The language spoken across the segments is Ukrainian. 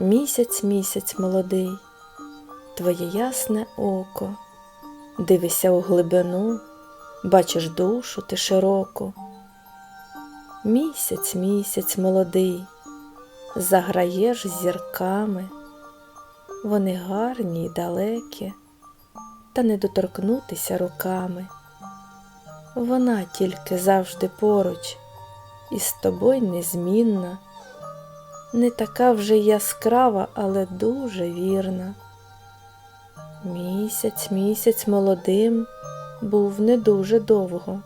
Місяць, місяць молодий, твоє ясне око, дивися у глибину, бачиш душу ти широку. Місяць, місяць молодий, заграєш зірками, вони гарні й далекі, та не доторкнутися руками. Вона тільки завжди поруч, і з тобою незмінна, не така вже яскрава, але дуже вірна. Місяць, місяць молодим був не дуже довго.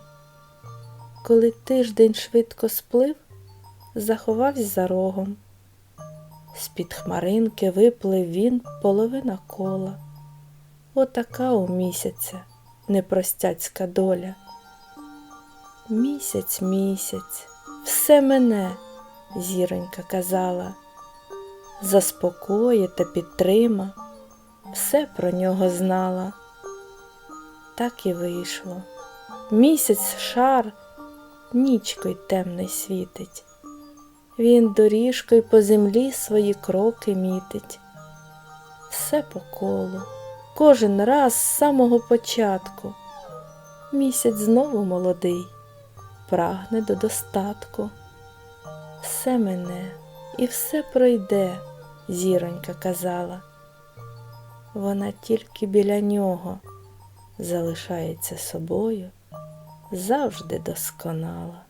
Коли тиждень швидко сплив, заховався за рогом. З-під хмаринки виплив він половина кола. Отака у місяця непростяцька доля. Місяць, місяць, все мене, зіронька казала, заспокоє та підтрима, все про нього знала. Так і вийшло. Місяць шар нічкою темний світить. Він доріжкою по землі свої кроки мітить. Все по колу, кожен раз з самого початку. Місяць знову молодий, прагне до достатку. Все мене і все пройде, зіронька казала. Вона тільки біля нього залишається собою завжди досконала.